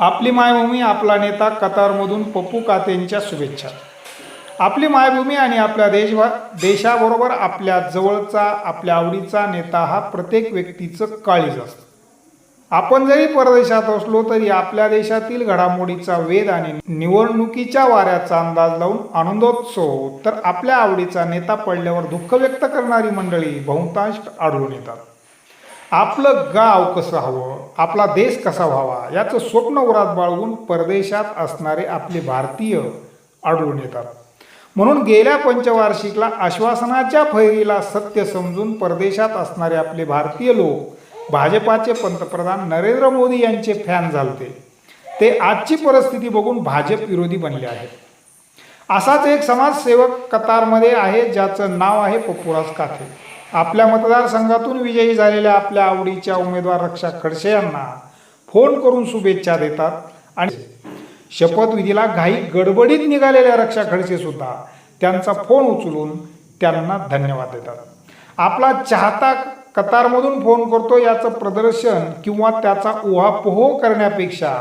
आपली मायभूमी आपला नेता कतारमधून पप्पू कातेंच्या शुभेच्छा. आपली मायभूमी आणि आपल्या देश देशाबरोबर आपल्या जवळचा आपल्या आवडीचा नेता हा प्रत्येक व्यक्तीचं काळीज असतं. आपण जरी परदेशात असलो तरी आपल्या देशातील घडामोडीचा वेध आणि निवडणुकीच्या वाऱ्याचा अंदाज लावून आनंदोत्सव तर आपल्या आवडीचा नेता पडल्यावर दुःख व्यक्त करणारी मंडळी बहुतांश आढळून येतात. आपलं गाव कसं हवं आपला देश कसा व्हावा याचं स्वप्न उरात बाळगून परदेशात असणारे आपले भारतीय आढळून येतात. म्हणून गेल्या पंचवार्षिकला आश्वासनाच्या फैरीला सत्य समजून परदेशात असणारे आपले भारतीय लोक भाजपाचे पंतप्रधान नरेंद्र मोदी यांचे फॅन झालते. ते आजची परिस्थिती बघून भाजप विरोधी बनले आहेत. असाच एक समाजसेवक कतारमध्ये आहे ज्याचं नाव आहे पप्पुराज काथे आपल्या मतदारसंघातून विजयी झालेल्या आपल्या आवडीच्या उमेदवार रक्षा खडसे यांना फोन करून शुभेच्छा देतात आणि शपथविधीला घाई गडबडीत निघालेल्या रक्षा खडसे सुद्धा त्यांचा फोन उचलून त्यांना धन्यवाद देतात. आपला चाहता कतारमधून फोन करतो याचं प्रदर्शन किंवा त्याचा उहापोह करण्यापेक्षा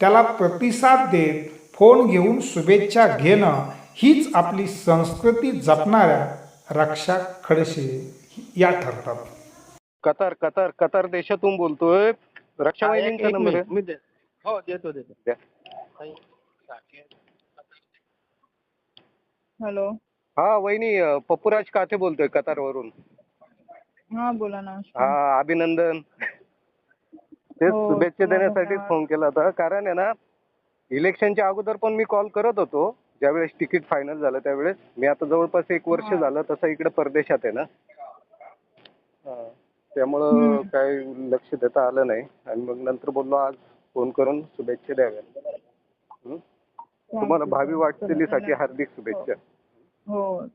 त्याला प्रतिसाद देत फोन घेऊन शुभेच्छा घेणं हीच आपली संस्कृती जपणाऱ्या रक्षा खडसे या ठरतात. कतार कतार कतार देशातून बोलतोय. रक्षा हा, वहिनींचा नंबर आहे. मी दे- हो देतो देतो. द्या. हॅलो. हा वहिनी अं, पप्पूराज काथे बोलतोय कतार वरून हा बोला ना. हा अभिनंदन. तेच हो, शुभेच्छा तुम्हाला देण्यासाठीच पण. फोन केला होता. कारण आहे ना इलेक्शनच्या अगोदर पण मी कॉल करत होतो. ज्यावेळेस तिकीट फायनल झालं त्यावेळेस. मी आता जवळपास एक वर्ष. झालं तसं इकडे परदेशात आहे ना. हा. त्यामुळं. काही लक्ष देता आलं नाही. आणि मग नंतर बोललो आज फोन करून शुभेच्छा द्याव्या. हं? तुम्हाला भावी वाटचालीसाठी हार्दिक शुभेच्छा. हो.